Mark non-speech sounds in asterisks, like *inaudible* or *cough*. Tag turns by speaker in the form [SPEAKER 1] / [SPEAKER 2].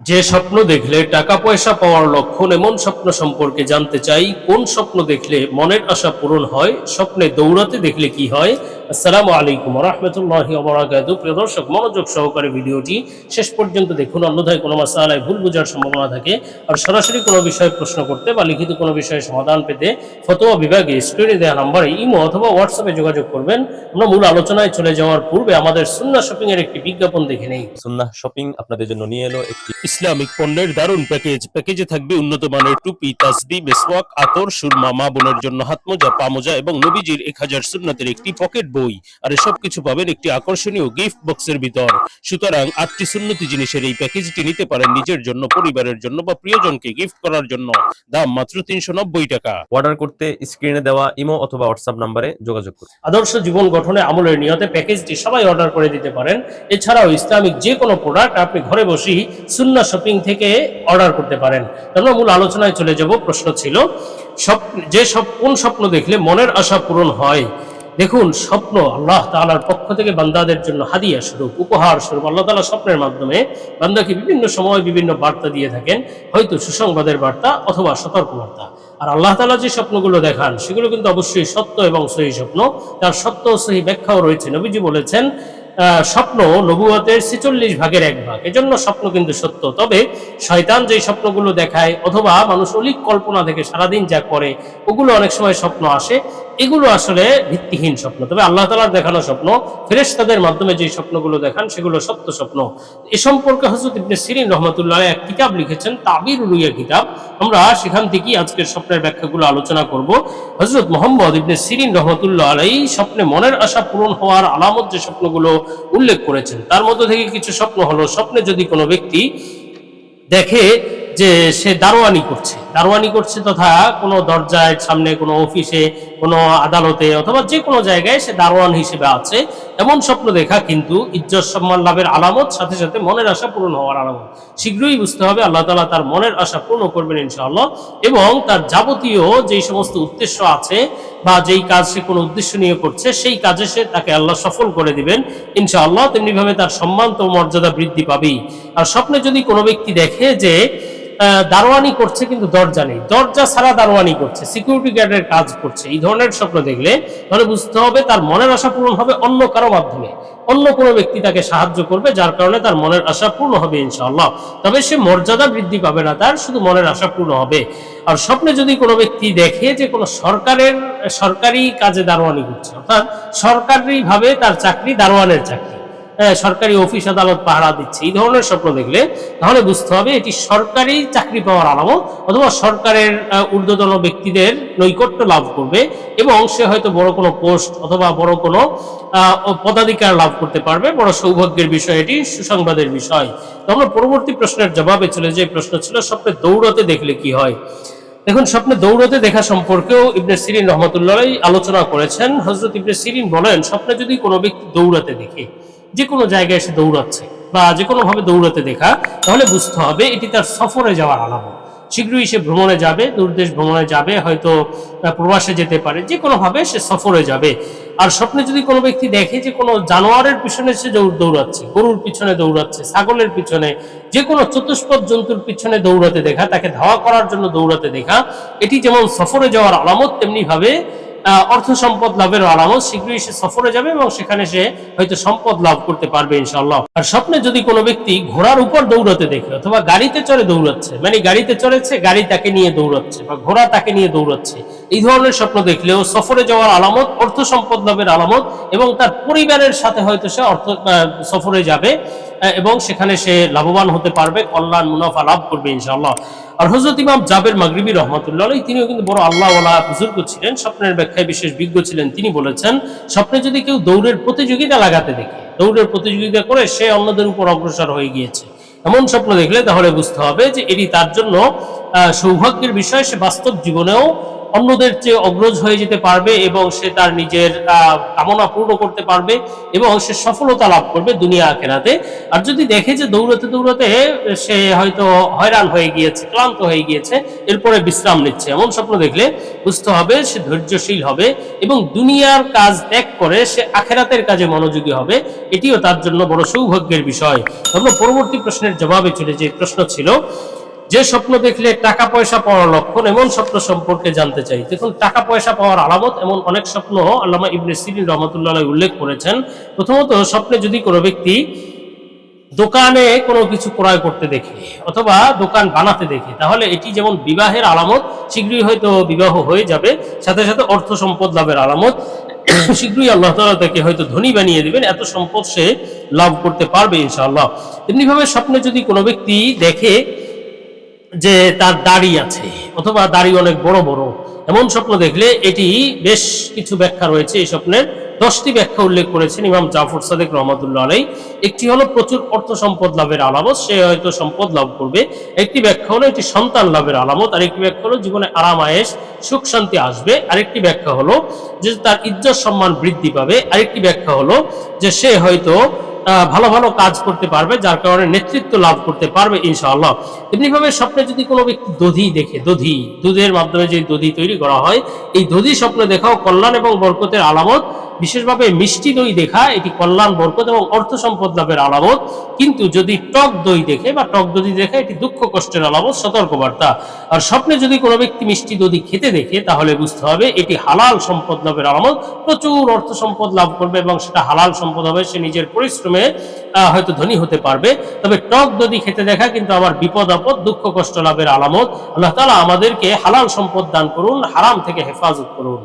[SPEAKER 1] যে স্বপ্ন দেখলে টাকা পয়সা পাওয়ার লক্ষণ এমন স্বপ্ন সম্পর্কে জানতে চাই, কোন স্বপ্ন দেখলে মনের আশা পূরণ হয়, স্বপ্নে দৌড়াতে দেখলে কি হয় আসসালামু আলাইকুম রহমতুল্লাহ অবরাকাত প্রিয় দর্শক মনোযোগ সহকারে ভিডিওটি শেষ পর্যন্ত দেখুন অন্যথায় কোনো মাসালায় ভুল বোঝার সম্ভাবনা থাকে। আর সরাসরি কোনো বিষয়ে প্রশ্ন করতে বা লিখিত কোনো বিষয়ে সমাধান পেতে ফতোয়া বিভাগে স্ক্রিনে দেওয়া নাম্বারে ইমো অথবা হোয়াটসঅ্যাপে যোগাযোগ করবেন। আমরা মূল আলোচনায় চলে যাওয়ার পূর্বে আমাদের সুন্না শপিং এর একটি বিজ্ঞাপন দেখে নেই।
[SPEAKER 2] সুন্নাহ শপিং আপনাদের জন্য নিয়ে এলো একটি
[SPEAKER 1] ইসলামিক পণ্যের দারুণ প্যাকেজ। প্যাকেজে থাকবে উন্নত মানের টুপি তাসবি মেসওয়াক আতর সুরমা মা বোনের জন্য হাতমোজা পামোজা এবং নবীজির এক হাজার সুন্নাতের একটি পকেট বই। আর সব কিছু পাবেন একটি আকর্ষণীয় গিফট বক্সের ভিতর। সুতরাং আটটি সুন্নতি জিনিসের এই প্যাকেজটি নিতে পারেন নিজের জন্য পরিবারের জন্য বা প্রিয়জনকে গিফট করার জন্য। দাম মাত্র তিনশো নব্বই টাকা।
[SPEAKER 2] অর্ডার করতে স্ক্রিনে দেওয়া ইমো অথবা হোয়াটসঅ্যাপ নাম্বারে যোগাযোগ করুন।
[SPEAKER 1] আদর্শ জীবন গঠনে আমলের নিয়তে প্যাকেজটি সবাই অর্ডার করে দিতে পারেন। এছাড়াও ইসলামিক যে কোনো প্রোডাক্ট আপনি ঘরে বসেই সুন্না শপিং থেকে অর্ডার করতে পারেন। আমরা মূল আলোচনায় চলে যাব। প্রশ্ন ছিল স্বপ্ন যে সব কোন স্বপ্ন দেখলে মনের আশা পূরণ হয়? দেখুন, স্বপ্ন আল্লাহ তাআলার পক্ষ থেকে বান্দাদের জন্য হাদিয়া স্বরূপ, উপহার স্বরূপ, আল্লাহ তাআলা স্বপ্নের মাধ্যমে বান্দাকে বিভিন্ন সময় বিভিন্ন বার্তা দিয়ে থাকেন, হয়তো সুসংবাদের বার্তা অথবা সতর্ক বার্তা আর আল্লাহ তাআলা যে স্বপ্নগুলো দেখান, সেগুলো কিন্তু অবশ্যই সত্য এবং সহি স্বপ্ন। তার সত্য সহি ব্যাখ্যাও রয়েছে। নবীজি বলেছেন স্বপ্ন নবুয়তের ছেচল্লিশ ভাগের এক ভাগ। এজন্য স্বপ্ন কিন্তু সত্য। তবে শয়তান যে স্বপ্নগুলো দেখায়, অথবা মানুষ অলিক কল্পনা থেকে সারাদিন যা করে, ওগুলো অনেক সময় স্বপ্ন আসে। এগুলো আসলে ভিত্তিহীন স্বপ্ন। তবে আল্লাহ তালার দেখানো স্বপ্ন, ফেরেশতাদের মাধ্যমে যে স্বপ্নগুলো দেখান, সেগুলো সত্য স্বপ্ন। এ সম্পর্কে হজরত ইবনে সিরিন রহমতুল্লাহ এক কিতাব লিখেছেন, তাবির উলুইয়া কিতাব। আমরা সেখান থেকেই আজকের স্বপ্নের ব্যাখ্যাগুলো আলোচনা করব। হজরত মোহাম্মদ ইবনে সিরিন রহমতুল্লাহ আলাই স্বপ্নে মনের আশা পূরণ হওয়ার আলামত যে স্বপ্নগুলো উল্লেখ করেছেন, তার মধ্যে থেকে কিছু স্বপ্ন হলো, স্বপ্নে যদি কোনো ব্যক্তি দেখে যে সে দারোয়ানি করছে। দারোয়ানি করছে তথা কোনো দরজায়, সামনে কোনো অফিসে, কোনো আদালতে অথবা যে কোনো জায়গায় সে দারোয়ান হিসেবে আছে। এমন স্বপ্ন দেখা কিন্তু ইজ্জত সম্মান লাভের আলামত, সাথে সাথে মনের আশা পূরণ হওয়ার আলামত। শীঘ্রই বুঝতে হবে, আল্লাহ তালা তার মনের আশা পূর্ণ করবেন ইনশাআল্লাহ এবং তার যাবতীয় যেই সমস্ত উদ্দেশ্য আছে বা যেই কাজ সে কোনো উদ্দেশ্য নিয়ে করছে, সেই কাজে সে তাকে আল্লাহ সফল করে দিবেন ইনশাআল্লাহ। তেমনিভাবে তার সম্মান তো মর্যাদা বৃদ্ধি পাবেই। আর স্বপ্নে যদি কোনো ব্যক্তি দেখে যে দারোয়ানি করছে কিন্তু দরজা নেই। দরজা ছাড়া দারোয়ানি করছে সিকিউরিটি গার্ডের কাজ করছে। এই ধরনের স্বপ্ন দেখলে তাহলে বুঝতে হবে তার মনের আশা পূরণ হবে অন্য কারও মাধ্যমে। অন্য কোনো ব্যক্তি তাকে সাহায্য করবে যার কারণে তার মনের আশা পূর্ণ হবে ইনশাআল্লাহ। তবে সে মর্যাদা বৃদ্ধি পাবে না তার, শুধু মনের আশা পূর্ণ হবে। আর স্বপ্নে যদি কোনো ব্যক্তি দেখে যে কোনো সরকারের, সরকারি কাজে দারোয়ানি করছে, অর্থাৎ সরকারিভাবে তার চাকরি দারোয়ানের চাকরি। সরকারি অফিস আদালত পাহারা দিচ্ছে। এই ধরনের স্বপ্ন দেখলে তাহলে বুঝতে হবে এটি সরকারি চাকরি পাওয়ার আলামত অথবা সরকারের ঊর্ধ্বতন ব্যক্তিদের নৈকট্য লাভ করবে এবং সে হয়তো বড় কোনো পোস্ট অথবা বড় কোনো পদাধিকার লাভ করতে পারবে। বড় সৌভাগ্যের বিষয় এটি, সুসংবাদের বিষয়। তো আমরা পরবর্তী প্রশ্নের জবাবে চলে যে প্রশ্ন ছিল, স্বপ্নে দৌড়তে দেখলে কি হয়? দেখুন, স্বপ্নে দৌড়তে দেখা সম্পর্কেও ইবনে সিরিন রহমতুল্লাহ আলোচনা করেছেন। হজরত ইবনে সিরিন বলেন, স্বপ্নে যদি কোনো ব্যক্তি দৌড়াতে দেখে যে কোনো জায়গায় এসে দৌড়াচ্ছে বা যে কোনো ভাবে দৌড়াতে দেখা তাহলে বুঝতে হবে এটি তার সফরে যাওয়ার আলামত। শীঘ্রই সে ভ্রমণে যাবে দূরদেশ ভ্রমণে যাবে হয়তো প্রবাসে যেতে পারে যে কোনো ভাবে সে সফরে যাবে। আর স্বপ্নে যদি কোনো ব্যক্তি দেখে যে কোনো জানোয়ারের পিছনে সে দৌড়- দৌড়াচ্ছে গরুর পিছনে দৌড়াচ্ছে ছাগলের পিছনে যে কোনো চতুষ্পদ জন্তুর পিছনে দৌড়াতে দেখা তাকে ধাওয়া করার জন্য দৌড়াতে দেখা এটি যেমন সফরে যাওয়ার আলামত তেমনি ভাবে আহ, অর্থ সম্পদ লাভের আলামত শীঘ্রই সে সফরে যাবে এবং সেখানে সে হয়তো সম্পদ লাভ করতে পারবে ইনশাআল্লাহ। আর স্বপ্নে যদি কোনো ব্যক্তি ঘোড়ার উপর দৌড়াতে দেখে অথবা গাড়িতে চড়ে দৌড়াচ্ছে মানে গাড়িতে চড়েছে, গাড়ি তাকে নিয়ে দৌড়াচ্ছে বা ঘোড়া তাকে নিয়ে দৌড়াচ্ছে, এই ধরনের স্বপ্ন দেখলেও সফরে যাওয়ার আলামত, অর্থ সম্পদ লাভের আলামত এবং তার পরিবারের সাথে হয়তো সে অর্থ সফরে যাবে। এবং সেখানে সে লাভবান হতে পারবে, কল্যাণ মুনাফা লাভ করবে ইনশাআল্লাহ। আর হজরত ইমাম জাবের মাগরিবি রহমতুল্লাহ তিনিও কিন্তু বড় আল্লাহওয়ালা বুজুর্গ ছিলেন, স্বপ্নের ব্যাখ্যায় বিশেষ বিজ্ঞ ছিলেন। তিনি বলেছেন, স্বপ্নে যদি কেউ দৌড়ের প্রতিযোগিতা লাগাতে দেখে, দৌড়ের প্রতিযোগিতা করে সে অন্যদের উপর অগ্রসর হয়ে গিয়েছে। এমন স্বপ্ন দেখলে তাহলে বুঝতে হবে যে এটি তার জন্য সৌভাগ্যের বিষয়, সে বাস্তব জীবনেও অন্যদের চেয়ে অগ্রজ হয়ে যেতে পারবে এবং সে তার নিজের কামনা পূর্ণ করতে পারবে এবং সে সফলতা লাভ করবে দুনিয়া আখেরাতে। আর যদি দেখে যে দৌড়াতে দৌড়াতে সে হয়তো হয়রান হয়ে গিয়েছে, ক্লান্ত হয়ে গিয়েছে, এরপরে বিশ্রাম নিচ্ছে। এমন স্বপ্ন দেখলে বুঝতে হবে সে ধৈর্যশীল হবে এবং দুনিয়ার কাজ ত্যাগ করে সে আখেরাতের কাজে মনোযোগী হবে। এটিও তার জন্য বড় সৌভাগ্যের বিষয়। আমরা পরবর্তী প্রশ্নের জবাবে চলে যে প্রশ্ন ছিল যে স্বপ্ন দেখলে টাকা পয়সা পাওয়ার লক্ষণ এমন স্বপ্ন সম্পর্কে জানতে চাই। দেখুন, টাকা পয়সা পাওয়ার আলামত এমন অনেক স্বপ্ন আল্লামা ইবনে সিরিন রহমতুল্লাহ উল্লেখ করেছেন। প্রথমত, স্বপ্নে যদি কোনো ব্যক্তি দোকানে কোনো কিছু ক্রয় করতে দেখে অথবা দোকান বানাতে দেখে, তাহলে এটি যেমন বিবাহের আলামত, শীঘ্রই হয়তো বিবাহ হয়ে যাবে, সাথে সাথে অর্থ সম্পদ লাভের আলামত। *coughs* শীঘ্রই আল্লাহ তাআলা তাকে হয়তো ধনী বানিয়ে দিবেন, এত সম্পদ সে লাভ করতে পারবে ইনশাআল্লাহ। তেমনিভাবে স্বপ্নে যদি কোনো ব্যক্তি দেখে যে তার দাড়ি আছে, অথবা দাড়ি অনেক বড় বড়, এমন স্বপ্ন দেখলে এটি বেশ কিছু ব্যাখ্যা রয়েছে এই স্বপ্নের। দশটি ব্যাখ্যা উল্লেখ করেছেন ইমাম জাফর সাদেক রহমতুল্লাহ আলাই একটি হলো প্রচুর অর্থ সম্পদ লাভের আলামত, সে হয়তো সম্পদ লাভ করবে। একটি ব্যাখ্যা হলো একটি সন্তান লাভের আলামত আর একটি ব্যাখ্যা হলো জীবনে আরাম আয়েস সুখ, শান্তি আসবে। আরেকটি ব্যাখ্যা হলো যে তার ইজ্জত সম্মান বৃদ্ধি পাবে। আরেকটি ব্যাখ্যা হলো যে সে হয়তো ভালো ভালো কাজ করতে পারবে, যার কারণে নেতৃত্ব লাভ করতে পারবে ইনশাআল্লাহ। এমনিভাবে স্বপ্নে যদি কোনো ব্যক্তি দধি দেখে, দধি, দুধের মাধ্যমে যে দধি তৈরি করা হয়, এই দধি স্বপ্ন দেখাও কল্যাণ এবং বরকতের আলামত বিশেষভাবে মিষ্টি দই দেখা, এটি কল্যাণ, বরকত এবং অর্থ সম্পদ লাভের আলামত। কিন্তু যদি টক দই দেখে বা টক দধি দেখে, এটি দুঃখ কষ্টের আলামত, সতর্কবার্তা। আর স্বপ্নে যদি কোনো ব্যক্তি মিষ্টি দধি খেতে দেখে, তাহলে বুঝতে হবে এটি হালাল সম্পদ লাভের আলামত। প্রচুর অর্থ সম্পদ লাভ করবে এবং সেটা হালাল সম্পদ হবে, সে নিজের পরিশ্রমে হয়তো ধনী হতে পারবে। তবে টক দধি খেতে দেখা কিন্তু আমার বিপদ, আপদ, দুঃখ, কষ্ট লাভের আলামত। আল্লাহ তাআলা আমাদেরকে হালাল সম্পদ দান করুন, হারাম থেকে হেফাজত করুন।